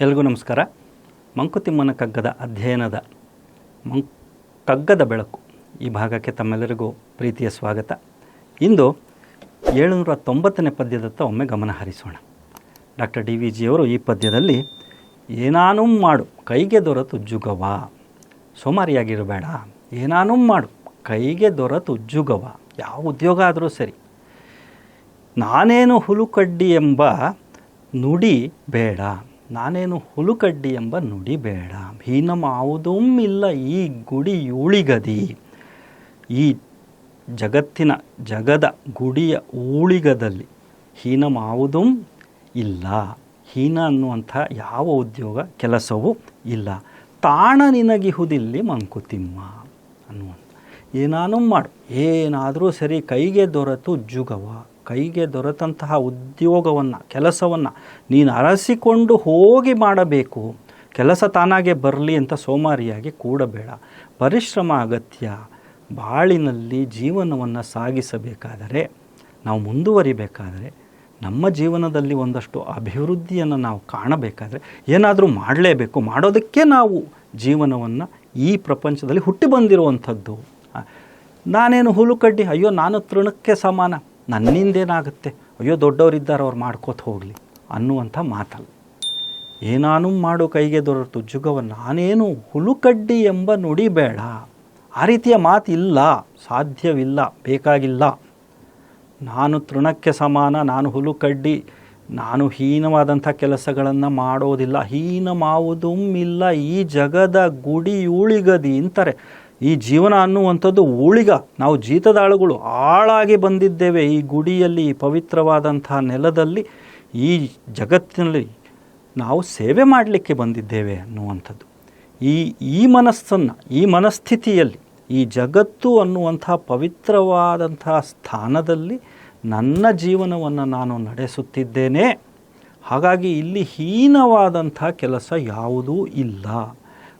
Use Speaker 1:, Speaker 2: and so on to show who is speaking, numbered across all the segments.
Speaker 1: ಎಲ್ರಿಗೂ ನಮಸ್ಕಾರ. ಮಂಕುತಿಮ್ಮನ ಕಗ್ಗದ ಅಧ್ಯಯನದ ಮಂ, ಕಗ್ಗದ ಬೆಳಕು ಈ ಭಾಗಕ್ಕೆ ತಮ್ಮೆಲ್ಲರಿಗೂ ಪ್ರೀತಿಯ ಸ್ವಾಗತ. ಇಂದು ಏಳುನೂರ ತೊಂಬತ್ತನೇ ಪದ್ಯದತ್ತ ಒಮ್ಮೆ ಗಮನ ಹರಿಸೋಣ. ಡಾಕ್ಟರ್ ಡಿ ವಿ ಜಿಯವರು ಈ ಪದ್ಯದಲ್ಲಿ, ಏನಾನೂ ಮಾಡು, ಕೈಗೆ ದೊರೆತು ಜುಗವ. ಸೋಮಾರಿಯಾಗಿರಬೇಡ. ಏನಾನೂ ಮಾಡು, ಕೈಗೆ ದೊರೆತು ಜುಗವ. ಯಾವ ಉದ್ಯೋಗ ಆದರೂ ಸರಿ. ನಾನೇನು ಹುಲುಕಡ್ಡಿ ಎಂಬ ನುಡಿ ಬೇಡ. ನಾನೇನು ಹುಲುಕಡ್ಡಿ ಎಂಬ ನುಡಿ ಬೇಡ. ಇಲ್ಲ ಈ ಗುಡಿ ಯೂಳಿಗದಿ ಈ ಜಗತ್ತಿನ ಜಗದ ಗುಡಿಯ ಊಳಿಗದಲ್ಲಿ ಹೀನಮಾವುದೂ ಇಲ್ಲ. ಹೀನ ಅನ್ನುವಂಥ ಯಾವ ಉದ್ಯೋಗ? ಕೆಲಸವೂ ಇಲ್ಲ. ತಾಣ ನಿನಗಿಹುದಿಲ್ಲಿ ಮಂಕುತಿಮ್ಮ ಅನ್ನುವಂಥ. ಏನಾನು ಮಾಡು. ಏನಾದರೂ ಸರಿ ಕೈಗೆ ದೊರೆತು ಜುಗವ. ಕೈಗೆ ದೊರೆತಂತಹ ಉದ್ಯೋಗವನ್ನು, ಕೆಲಸವನ್ನು ನೀನು ಅರಸಿಕೊಂಡು ಹೋಗಿ ಮಾಡಬೇಕು. ಕೆಲಸ ತಾನಾಗೆ ಬರಲಿ ಅಂತ ಸೋಮಾರಿಯಾಗಿ ಕೂಡಬೇಡ. ಪರಿಶ್ರಮ, ಅಗತ್ಯ ಬಾಳಿನಲ್ಲಿ ಜೀವನವನ್ನು ಸಾಗಿಸಬೇಕಾದರೆ, ನಾವು ಮುಂದುವರಿಬೇಕಾದರೆ, ನಮ್ಮ ಜೀವನದಲ್ಲಿ ಒಂದಷ್ಟು ಅಭಿವೃದ್ಧಿಯನ್ನು ನಾವು ಕಾಣಬೇಕಾದರೆ ಏನಾದರೂ ಮಾಡಲೇಬೇಕು. ಮಾಡೋದಕ್ಕೆ ನಾವು ಜೀವನವನ್ನು ಈ ಪ್ರಪಂಚದಲ್ಲಿ ಹುಟ್ಟಿ ಬಂದಿರುವಂಥದ್ದು. ನಾನೇನು ಹುಲುಕಡ್ಡಿ? ಅಯ್ಯೋ, ನಾನು ತೃಣಕ್ಕೆ ಸಮಾನ. ನನ್ನಿಂದೇನಾಗುತ್ತೆ? ಅಯ್ಯೋ, ದೊಡ್ಡವರಿದ್ದಾರೆ, ಅವ್ರು ಮಾಡ್ಕೋತ ಹೋಗಲಿ ಅನ್ನುವಂಥ ಮಾತಲ್ಲ. ಏನಾನು ಮಾಡು ಕೈಗೆ ದೊರೆತು ಜುಗವನ್ನು ನಾನೇನು ಹುಲುಕಡ್ಡಿ ಎಂಬ ನುಡಿ ಬೇಡ. ಆ ರೀತಿಯ ಮಾತಿಲ್ಲ, ಸಾಧ್ಯವಿಲ್ಲ, ಬೇಕಾಗಿಲ್ಲ. ನಾನು ತೃಣಕ್ಕೆ ಸಮಾನ, ನಾನು ಹುಲುಕಡ್ಡಿ, ನಾನು ಹೀನವಾದಂಥ ಕೆಲಸಗಳನ್ನು ಮಾಡೋದಿಲ್ಲ. ಹೀನ ಇಲ್ಲ, ಈ ಜಗದ ಗುಡಿ ಊಳಿಗದಿ ಅಂತಾರೆ ಈ ಜೀವನ ಅನ್ನುವಂಥದ್ದು ಉಳಿಗ. ನಾವು ಜೀತದಾಳುಗಳು ಆಳಾಗಿ ಬಂದಿದ್ದೇವೆ ಈ ಗುಡಿಯಲ್ಲಿ, ಈ ಪವಿತ್ರವಾದಂಥ ನೆಲದಲ್ಲಿ. ಈ ಜಗತ್ತಿನಲ್ಲಿ ನಾವು ಸೇವೆ ಮಾಡಲಿಕ್ಕೆ ಬಂದಿದ್ದೇವೆ ಅನ್ನುವಂಥದ್ದು. ಈ ಈ ಮನಸ್ಸನ್ನು, ಈ ಮನಸ್ಥಿತಿಯಲ್ಲಿ, ಈ ಜಗತ್ತು ಅನ್ನುವಂಥ ಪವಿತ್ರವಾದಂಥ ಸ್ಥಾನದಲ್ಲಿ ನನ್ನ ಜೀವನವನ್ನು ನಾನು ನಡೆಸುತ್ತಿದ್ದೇನೆ. ಹಾಗಾಗಿ ಇಲ್ಲಿ ಹೀನವಾದಂಥ ಕೆಲಸ ಯಾವುದೂ ಇಲ್ಲ.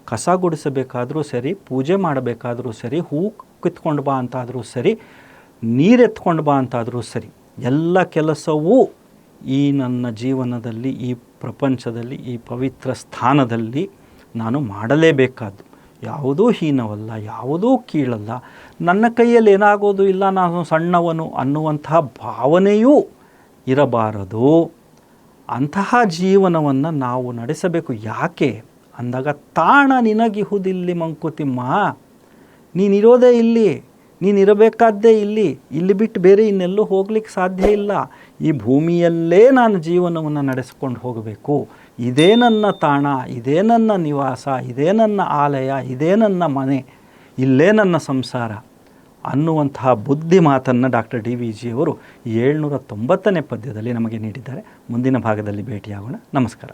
Speaker 1: ಕಸ ಗುಡಿಸಬೇಕಾದರೂ ಸರಿ, ಪೂಜೆ ಮಾಡಬೇಕಾದರೂ ಸರಿ, ಹೂ ಕಿತ್ಕೊಂಡು ಬಾ ಅಂತಾದರೂ ಸರಿ ನೀರೆತ್ಕೊಂಡು ಬಾ ಅಂತಾದರೂ ಸರಿ, ಎಲ್ಲ ಕೆಲಸವೂ ಈ ನನ್ನ ಜೀವನದಲ್ಲಿ, ಈ ಪ್ರಪಂಚದಲ್ಲಿ, ಈ ಪವಿತ್ರ ಸ್ಥಾನದಲ್ಲಿ ನಾನು ಮಾಡಲೇಬೇಕಾದ್ದು. ಯಾವುದೂ ಹೀನವಲ್ಲ, ಯಾವುದೂ ಕೀಳಲ್ಲ. ನನ್ನ ಕೈಯಲ್ಲಿ ಏನಾಗೋದು ಇಲ್ಲ, ನಾನು ಸಣ್ಣವನು ಅನ್ನುವಂತಹ ಭಾವನೆಯೂ ಇರಬಾರದು. ಅಂತಹ ಜೀವನವನ್ನು ನಾವು ನಡೆಸಬೇಕು. ಯಾಕೆ? ಅಂದಾಗ ತಾಣ ನಿನಗಿಹುದಿಲ್ಲಿ ಮಂಕುತಿಮ್ಮ. ನೀನಿರೋದೇ ಇಲ್ಲಿ, ನೀನಿರಬೇಕಾದ್ದೇ ಇಲ್ಲಿ ಇಲ್ಲಿ ಬಿಟ್ಟು ಬೇರೆ ಇನ್ನೆಲ್ಲೂ ಹೋಗ್ಲಿಕ್ಕೆ ಸಾಧ್ಯ ಇಲ್ಲ. ಈ ಭೂಮಿಯಲ್ಲೇ ನಾನು ಜೀವನವನ್ನು ನಡೆಸ್ಕೊಂಡು ಹೋಗಬೇಕು. ಇದೇ ನನ್ನ ತಾಣ, ಇದೇ ನನ್ನ ನಿವಾಸ, ಇದೇ ನನ್ನ ಆಲಯ, ಇದೇ ನನ್ನ ಮನೆ, ಇಲ್ಲೇ ನನ್ನ ಸಂಸಾರ ಅನ್ನುವಂತಹ ಬುದ್ಧಿ ಮಾತನ್ನು ಡಾಕ್ಟರ್ ಡಿ ವಿ ಜಿಯವರು ಏಳ್ನೂರ ತೊಂಬತ್ತನೇ ಪದ್ಯದಲ್ಲಿ ನಮಗೆ ನೀಡಿದ್ದಾರೆ. ಮುಂದಿನ ಭಾಗದಲ್ಲಿ ಭೇಟಿಯಾಗೋಣ. ನಮಸ್ಕಾರ.